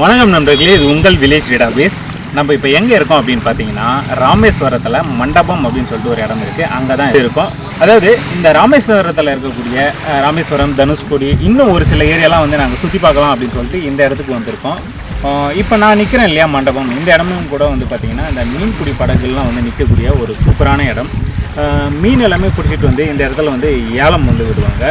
வணக்கம் நண்பர்களே இது உங்கள் வில்லேஜ் டேட்டாபேஸ் நம்ம இப்போ எங்கே இருக்கோம் அப்படின்னு பார்த்தீங்கன்னா ராமேஸ்வரத்தில் மண்டபம் அப்படின்னு சொல்லிட்டு ஒரு இடம் இருக்குது அங்கே தான் இருக்கும். அதாவது இந்த ராமேஸ்வரத்தில் இருக்கக்கூடிய ராமேஸ்வரம் தனுஷ்கோடி இன்னும் ஒரு சில ஏரியாலாம் வந்து நாங்கள் சுற்றி பார்க்கலாம் அப்படின்னு சொல்லிட்டு இந்த இடத்துக்கு வந்திருக்கோம். இப்போ நான் நிற்கிறேன் இல்லையா மண்டபம்? இந்த இடமும் கூட வந்து பார்த்திங்கன்னா இந்த மீன்பிடி படகுலாம் வந்து நிற்கக்கூடிய ஒரு சூப்பரான இடம். மீன் எல்லாமே பிடிச்சிட்டு வந்து இந்த இடத்துல வந்து ஏலம் வந்து விடுவாங்க.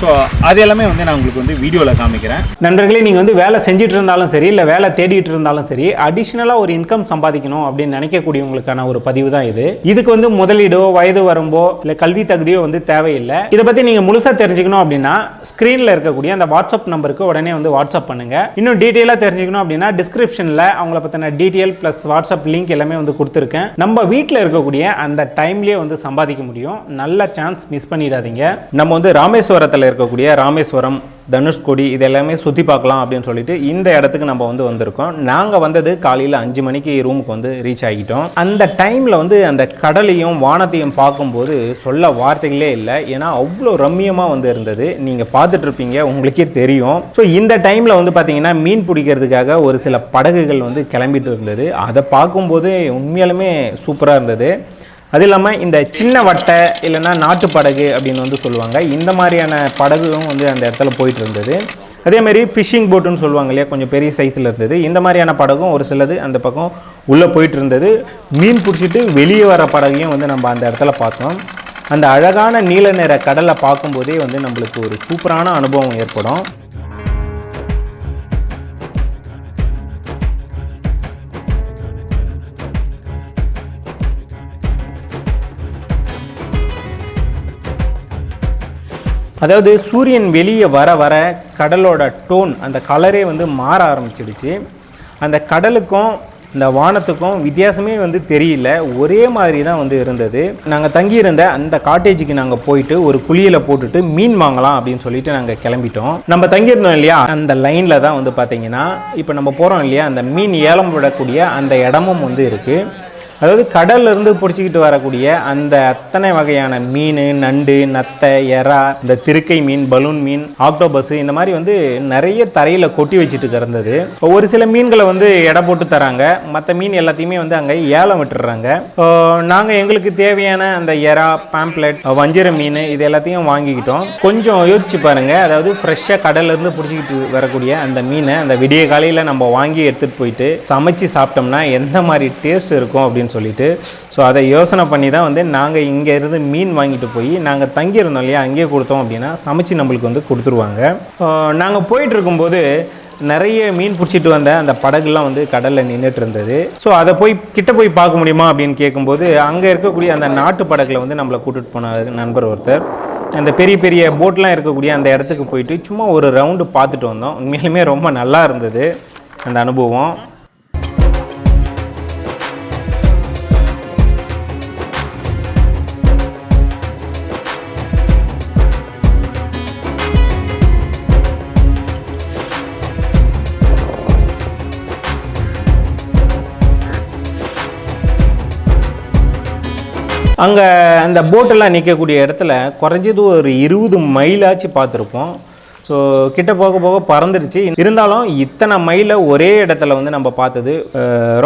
ஸோ அது எல்லாமே வந்து நான் உங்களுக்கு வந்து வீடியோவில் காமிக்கிறேன். நண்பர்களே நீங்கள் வந்து வேலை செஞ்சுட்டு இருந்தாலும் சரி இல்லை வேலை தேடிட்டு இருந்தாலும் சரி அடிஷ்னலாக ஒரு இன்கம் சம்பாதிக்கணும் அப்படின்னு நினைக்கக்கூடியவங்களுக்கான ஒரு பதிவு தான் இது. இதுக்கு வந்து முதலீடோ வயது வரம்போ இல்லை கல்வி தகுதியோ வந்து தேவையில்லை. இதை பற்றி நீங்கள் முழுசாக தெரிஞ்சுக்கணும் அப்படின்னா ஸ்க்ரீனில் இருக்கக்கூடிய அந்த வாட்ஸ்அப் நம்பருக்கு உடனே வந்து வாட்ஸ்அப் பண்ணுங்க. இன்னும் டீட்டெயிலாக தெரிஞ்சுக்கணும் அப்படின்னா டிஸ்கிரிப்ஷனில் அவங்கள பற்றின டீட்டெயில் ப்ளஸ் வாட்ஸ்அப் லிங்க் எல்லாமே வந்து கொடுத்துருக்கேன். நம்ம வீட்டில் இருக்கக்கூடிய அந்த டைம்லேயே வந்து சம்பாதிக்க முடியும். நல்ல சான்ஸ் மிஸ் பண்ணிடாதீங்க. நம்ம வந்து ராமேஸ்வரத்தில் இருக்கக்கூடிய ராமேஸ்வரம் தனுஷ்கோடி இது எல்லாமே சுற்றி பார்க்கலாம் அப்படின்னு சொல்லிட்டு இந்த இடத்துக்கு நம்ம வந்து வந்திருக்கோம். நாங்கள் வந்தது காலையில் அஞ்சு மணிக்கு ரூமுக்கு வந்து ரீச் ஆகிட்டோம். அந்த டைமில் வந்து அந்த கடலையும் வானத்தையும் பார்க்கும்போது சொல்ல வார்த்தைகளே இல்லை. ஏன்னா அவ்வளோ ரம்மியமாக வந்து இருந்தது. நீங்கள் பார்த்துட்ருப்பீங்க உங்களுக்கே தெரியும். ஸோ இந்த டைமில் வந்து பார்த்தீங்கன்னா மீன் பிடிக்கிறதுக்காக ஒரு சில படகுகள் வந்து கிளம்பிட்டு இருந்தது. அதை பார்க்கும்போது உண்மையாலுமே சூப்பராக இருந்தது. அது இல்லாமல் இந்த சின்ன வட்டை இல்லைன்னா நாட்டு படகு அப்படின்னு வந்து சொல்லுவாங்க. இந்த மாதிரியான படகும் வந்து அந்த இடத்துல போயிட்டு இருந்தது. அதேமாரி ஃபிஷிங் போட்டுன்னு சொல்லுவாங்க இல்லையா கொஞ்சம் பெரிய சைஸில் இருந்தது. இந்த மாதிரியான படகும் ஒரு சிலது அந்த பக்கம் உள்ளே போயிட்டு இருந்தது. மீன் பிடிச்சிட்டு வெளியே வர படகையும் வந்து நம்ம அந்த இடத்துல பார்த்தோம். அந்த அழகான நீல நிற கடலை பார்க்கும்போதே வந்து நம்மளுக்கு ஒரு சூப்பரான அனுபவம் ஏற்படும். அதாவது சூரியன் வெளியே வர வர கடலோட டோன் அந்த கலரே வந்து மாற ஆரம்பிச்சிடுச்சு. அந்த கடலுக்கும் இந்த வானத்துக்கும் வித்தியாசமே வந்து தெரியல. ஒரே மாதிரி தான் வந்து இருந்தது. நாங்கள் தங்கியிருந்த அந்த காட்டேஜுக்கு நாங்கள் போயிட்டு ஒரு குழியில் போட்டுட்டு மீன் வாங்கலாம் அப்படின்னு சொல்லிட்டு நாங்கள் கிளம்பிட்டோம். நம்ம தங்கியிருந்தோம் இல்லையா? அந்த லைனில் தான் வந்து பார்த்தீங்கன்னா இப்போ நம்ம போகிறோம் இல்லையா? அந்த மீன் ஏலம் விடக்கூடிய அந்த இடமும் வந்து இருக்குது அதாவது கடல்லிருந்து பிடிச்சிக்கிட்டு வரக்கூடிய அந்த அத்தனை வகையான மீன் நண்டு நத்தை எறா இந்த திருக்கை மீன் பலூன் மீன் ஆக்டோபஸ் இந்த மாதிரி வந்து நிறைய தரையில் கொட்டி வச்சுட்டு கிடந்தது. ஒரு சில மீன்களை வந்து எடை போட்டு தராங்க. மற்ற மீன் எல்லாத்தையுமே வந்து அங்கே ஏலம் விட்டுறாங்க. நாங்கள் எங்களுக்கு தேவையான அந்த எறா பாம்ப்ளெட் வஞ்சிர மீன் இது எல்லாத்தையும் வாங்கிக்கிட்டோம். கொஞ்சம் யோசிச்சு பாருங்க. அதாவது ஃப்ரெஷ்ஷாக கடல்லிருந்து பிடிச்சிக்கிட்டு வரக்கூடிய அந்த மீனை அந்த விடிய காலையில் நம்ம வாங்கி எடுத்துகிட்டு போயிட்டு சமைச்சு சாப்பிட்டோம்னா எந்த மாதிரி டேஸ்ட் இருக்கும் அப்படின்னு சொல்லிட்டு. ஸோ அதை யோசனை பண்ணி தான் வந்து நாங்கள் இங்கே இருந்து மீன் வாங்கிட்டு போய் நாங்கள் தங்கியிருந்தோம் இல்லையா அங்கேயே கொடுத்தோம் அப்படின்னா சமைச்சு நம்மளுக்கு வந்து கொடுத்துருவாங்க. நாங்கள் போயிட்டு இருக்கும்போது நிறைய மீன் பிடிச்சிட்டு வந்த அந்த படகுலாம் வந்து கடலில் நின்றுட்டு இருந்தது ஸோ அதை போய் கிட்ட போய் பார்க்க முடியுமா அப்படின்னு கேட்கும்போது அங்கே இருக்கக்கூடிய அந்த நாட்டு படகுல வந்து நம்மளை கூட்டிகிட்டு போனார் நண்பர் ஒருத்தர். அந்த பெரிய பெரிய போட்லாம் இருக்கக்கூடிய அந்த இடத்துக்கு போயிட்டு சும்மா ஒரு ரவுண்டு பார்த்துட்டு வந்தோம். உண்மையிலுமே ரொம்ப நல்லா இருந்தது அந்த அனுபவம். அங்கே அந்த போட்டெல்லாம் நிற்கக்கூடிய இடத்துல குறைஞ்சது ஒரு இருபது மைலாச்சு பார்த்துருப்போம். ஸோ கிட்ட போக போக பறந்துடுச்சு இருந்தாலும் இத்தனை மைலை ஒரே இடத்துல வந்து நம்ம பார்த்தது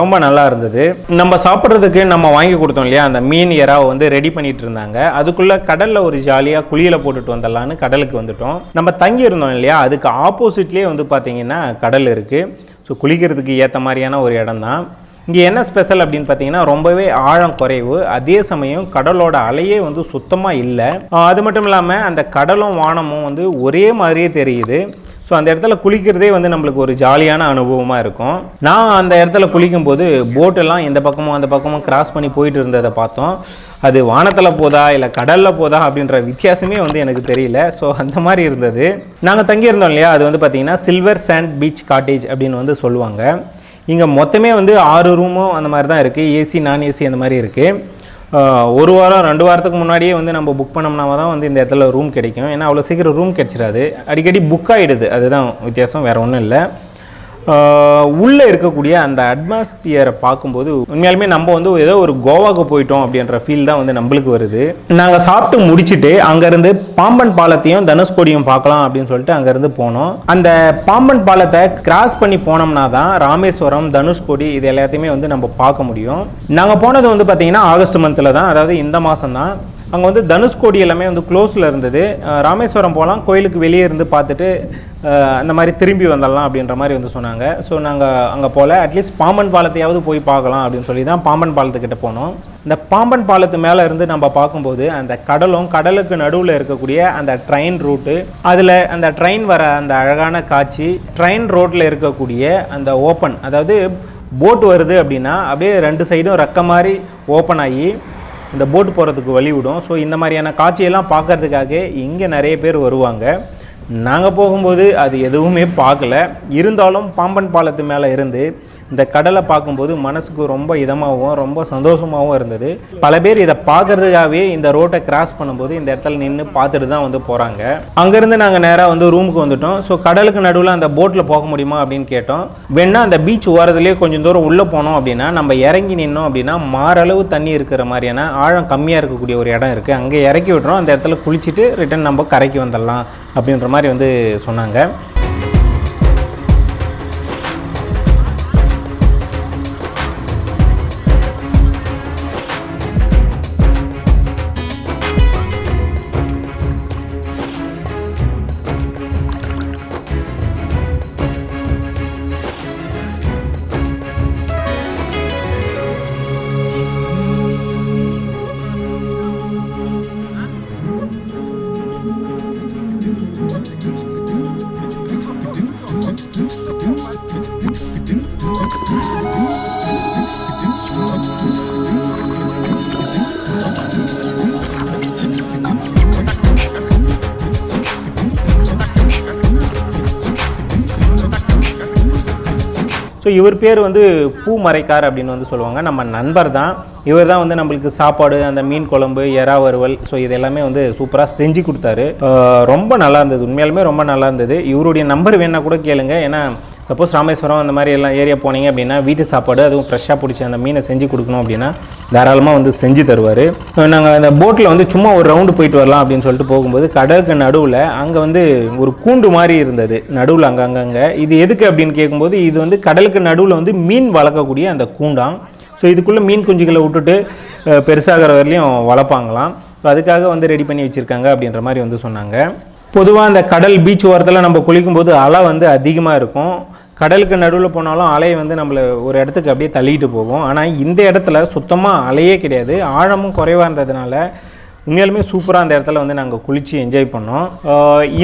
ரொம்ப நல்லா இருந்தது. நம்ம சாப்பிட்றதுக்கு நம்ம வாங்கி கொடுத்தோம் இல்லையா? அந்த மீன் எறாவை வந்து ரெடி பண்ணிட்டு இருந்தாங்க. அதுக்குள்ளே கடலில் ஒரு ஜாலியாக குழியில் போட்டுட்டு வந்துடலான்னு கடலுக்கு வந்துட்டோம். நம்ம தங்கி இருந்தோம் இல்லையா? அதுக்கு ஆப்போசிட்லேயே வந்து பார்த்திங்கன்னா கடல் இருக்குது ஸோ குளிக்கிறதுக்கு ஏற்ற மாதிரியான ஒரு இடம் தான் இங்கே என்ன ஸ்பெஷல் அப்படின்னு பார்த்தீங்கன்னா ரொம்பவே ஆழம் குறைவு. அதே சமயம் கடலோட அலையே வந்து சுத்தமாக இல்லை. அது மட்டும் இல்லாமல் அந்த கடலும் வானமும் வந்து ஒரே மாதிரியே தெரியுது. ஸோ அந்த இடத்துல குளிக்கிறதே வந்து நம்மளுக்கு ஒரு ஜாலியான அனுபவமாக இருக்கும். நான் அந்த இடத்துல குளிக்கும்போது போட்டெல்லாம் இந்த பக்கமும் அந்த பக்கமும் கிராஸ் பண்ணி போயிட்டு இருந்ததை பார்த்தோம். அது வானத்தில் போதா இல்லை கடலில் போதா அப்படின்ற வித்தியாசமே வந்து எனக்கு தெரியல. ஸோ அந்த மாதிரி இருந்தது. நாங்கள் தங்கியிருந்தோம் இல்லையா? அது வந்து பார்த்திங்கன்னா சில்வர் சாண்ட் பீச் காட்டேஜ் அப்படின்னு வந்து சொல்லுவாங்க. இங்கே மொத்தமே வந்து ஆறு ரூமும் அந்த மாதிரி தான் இருக்குது ஏசி நான் ஏசி அந்த மாதிரி இருக்குது ஒரு வாரம் ரெண்டு வாரத்துக்கு முன்னாடியே வந்து நம்ம புக் பண்ணோம்னா தான் வந்து இந்த இடத்துல ரூம் கிடைக்கும். ஏன்னா அவ்வளோ சீக்கிரம் ரூம் கிடச்சிடாது. அடிக்கடி புக் ஆகிடுது அதுதான் வித்தியாசம். வேறு ஒன்றும் இல்லை. உள்ளே இருக்கக்கூடிய அந்த அட்மாஸ்பியரை பார்க்கும்போது உண்மையாலுமே நம்ம வந்து ஏதோ ஒரு கோவாவுக்கு போயிட்டோம் அப்படின்ற ஃபீல் தான் வந்து நம்மளுக்கு வருது. நாங்கள் சாப்பிட்டு முடிச்சுட்டு அங்கேருந்து பாம்பன் பாலத்தையும் தனுஷ்கோடியும் பார்க்கலாம் அப்படின்னு சொல்லிட்டு அங்கேருந்து போனோம். அந்த பாம்பன் பாலத்தை கிராஸ் பண்ணி போனோம்னா தான் ராமேஸ்வரம் தனுஷ்கோடி இது எல்லாத்தையுமே வந்து நம்ம பார்க்க முடியும். நாங்கள் போனது வந்து பார்த்தீங்கன்னா ஆகஸ்ட் மந்தில் தான். அதாவது இந்த மாதம் தான். அங்கே வந்து தனுஷ்கோடி எல்லாமே வந்து க்ளோஸில் இருந்தது. ராமேஸ்வரம் போகலாம் கோயிலுக்கு வெளியே இருந்து பார்த்துட்டு அந்த மாதிரி திரும்பி வந்துடலாம் அப்படின்ற மாதிரி வந்து சொன்னாங்க. ஸோ நாங்கள் அங்கே போகல அட்லீஸ்ட் பாம்பன் பாலத்தையாவது போய் பார்க்கலாம் அப்படின்னு சொல்லி தான் பாம்பன் பாலத்துக்கிட்ட போனோம். இந்த பாம்பன் பாலத்து மேலே இருந்து நம்ம பார்க்கும்போது அந்த கடலும் கடலுக்கு நடுவில் இருக்கக்கூடிய அந்த ட்ரெயின் ரூட்டு அதில் அந்த ட்ரெயின் வர அந்த அழகான காட்சி ட்ரெயின் ரோட்டில் இருக்கக்கூடிய அந்த ஓப்பன் அதாவது போட் வருது அப்படின்னா அப்படியே ரெண்டு சைடும் ரெக்க மாதிரி ஓப்பன் ஆகி இந்த போட் போகிறதுக்கு வழி விடும் ஸோ இந்த மாதிரியான காட்சியெல்லாம் பார்க்கறதுக்காக இங்கே நிறைய பேர் வருவாங்க. நாங்கள் போகும்போது அது எதுவுமே பார்க்கல. இருந்தாலும் பாம்பன் பாலத்து மேலே இருந்து இந்த கடலை பார்க்கும்போது மனசுக்கு ரொம்ப இதமாகவும் ரொம்ப சந்தோஷமாகவும் இருந்தது. பல பேர் இதை பார்க்கறதுக்காகவே இந்த ரோட்டை கிராஸ் பண்ணும்போது இந்த இடத்துல நின்று பார்த்துட்டு தான் வந்து போகிறாங்க அங்கேருந்து நாங்கள் நேராக வந்து ரூமுக்கு வந்துட்டோம். ஸோ கடலுக்கு நடுவில் அந்த போட்டில் போக முடியுமா அப்படின்னு கேட்டோம். வேணா அந்த பீச் ஓரத்துலேயே கொஞ்சம் தூரம் உள்ளே போனோம் அப்படின்னா நம்ம இறங்கி நின்னோம் அப்படின்னா மாறளவு தண்ணி இருக்கிற மாதிரியான ஆழம் கம்மியாக இருக்கக்கூடிய ஒரு இடம் இருக்குது அங்கே இறக்கி விட்டுறோம். அந்த இடத்துல குளிச்சுட்டு ரிட்டன் நம்ம கரைக்கு வந்துடலாம் அப்படின்ற மாதிரி வந்து சொன்னாங்க. ஸோ இவர் பேர் வந்து பூமறைக்கார் அப்படின்னு வந்து சொல்லுவாங்க. நம்ம நண்பர் தான் இவர் தான் வந்து நம்மளுக்கு சாப்பாடு அந்த மீன் குழம்பு எறா வறுவல் ஸோ இது எல்லாமே வந்து சூப்பராக செஞ்சு கொடுத்தாரு. ரொம்ப நல்லா இருந்தது. உண்மையாலுமே ரொம்ப நல்லா இருந்தது. இவருடைய நம்பர் வேணா கூட கேளுங்க. ஏன்னா சப்போஸ் ராமேஸ்வரம் அந்த மாதிரி எல்லாம் ஏரியா போனீங்க அப்படின்னா வீட்டு சாப்பாடு அதுவும் ஃப்ரெஷ்ஷாக பிடிச்சி அந்த மீனை செஞ்சு கொடுக்கணும் அப்படின்னா தாராளமாக வந்து செஞ்சு தருவார். நாங்கள் அந்த போட்டில் வந்து சும்மா ஒரு ரவுண்டு போயிட்டு வரலாம் அப்படின்னு சொல்லிட்டு போகும்போது கடலுக்கு நடுவில் அங்கே வந்து ஒரு கூண்டு மாதிரி இருந்தது. நடுவில் அங்கே அங்கங்கே இது எதுக்கு அப்படின்னு கேட்கும்போது இது வந்து கடலுக்கு நடுவில் வந்து மீன் வளர்க்கக்கூடிய அந்த கூண்டாம் ஸோ இதுக்குள்ளே மீன் குஞ்சுகளை விட்டுட்டு பெருசாகிற வரலையும் வளர்ப்பாங்களாம். ஸோ அதுக்காக வந்து ரெடி பண்ணி வச்சுருக்காங்க அப்படின்ற மாதிரி வந்து சொன்னாங்க. பொதுவாக அந்த கடல் பீச் ஓரத்தில் நம்ம குளிக்கும்போது அலை வந்து அதிகமாக இருக்கும். கடலுக்கு நடுவில் போனாலும் அலையை வந்து நம்மளை ஒரு இடத்துக்கு அப்படியே தள்ளிட்டு போகும். ஆனால் இந்த இடத்துல சுத்தமாக அலையே கிடையாது. ஆழமும் குறைவாக இருந்ததுனால உண்மையாலுமே சூப்பராக அந்த இடத்துல வந்து நாங்கள் குளித்து என்ஜாய் பண்ணோம்.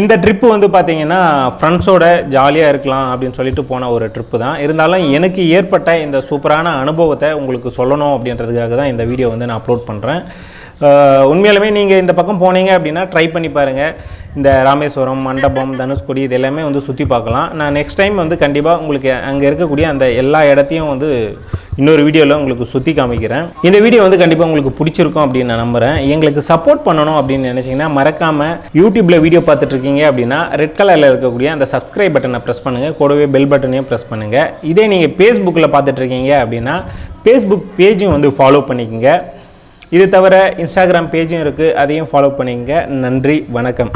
இந்த ட்ரிப்பு வந்து பார்த்தீங்கன்னா ஃப்ரெண்ட்ஸோட ஜாலியாக இருக்கலாம் அப்படின்னு சொல்லிட்டு போன ஒரு ட்ரிப்பு தான். இருந்தாலும் எனக்கு ஏற்பட்ட இந்த சூப்பரான அனுபவத்தை உங்களுக்கு சொல்லணும் அப்படின்றதுக்காக தான் இந்த வீடியோ வந்து நான் அப்லோட் பண்ணுறேன் உண்மையாலுமே நீங்கள் இந்த பக்கம் போனீங்க அப்படின்னா ட்ரை பண்ணி பாருங்கள் இந்த ராமேஸ்வரம் மண்டபம் தனுஷ்கோடி இது எல்லாமே வந்து சுற்றி பார்க்கலாம். நான் நெக்ஸ்ட் டைம் வந்து கண்டிப்பாக உங்களுக்கு அங்கே இருக்கக்கூடிய அந்த எல்லா இடத்தையும் வந்து இன்னொரு வீடியோவில் உங்களுக்கு சுற்றி காமிக்கிறேன். இந்த வீடியோ வந்து கண்டிப்பாக உங்களுக்கு பிடிச்சிருக்கும் அப்படின்னு நான் நம்புகிறேன் எங்களுக்கு சப்போர்ட் பண்ணணும் அப்படின்னு நினச்சிங்கன்னா மறக்காமல் யூடியூப்பில் வீடியோ பார்த்துட்டு இருக்கீங்க அப்படின்னா ரெட் கலரில் இருக்கக்கூடிய அந்த சப்ஸ்கிரைப் பட்டனை ப்ரெஸ் பண்ணுங்கள் கூடவே பெல் பட்டனையும் ப்ரெஸ் பண்ணுங்கள் இதே நீங்கள் ஃபேஸ்புக்கில் பார்த்துட்டு இருக்கீங்க அப்படின்னா ஃபேஸ்புக் பேஜையும் வந்து ஃபாலோ பண்ணிக்கோங்க. இது தவிர இன்ஸ்டாகிராம் பேஜும் இருக்குது அதையும் ஃபாலோ பண்ணிக்கங்க. நன்றி வணக்கம்.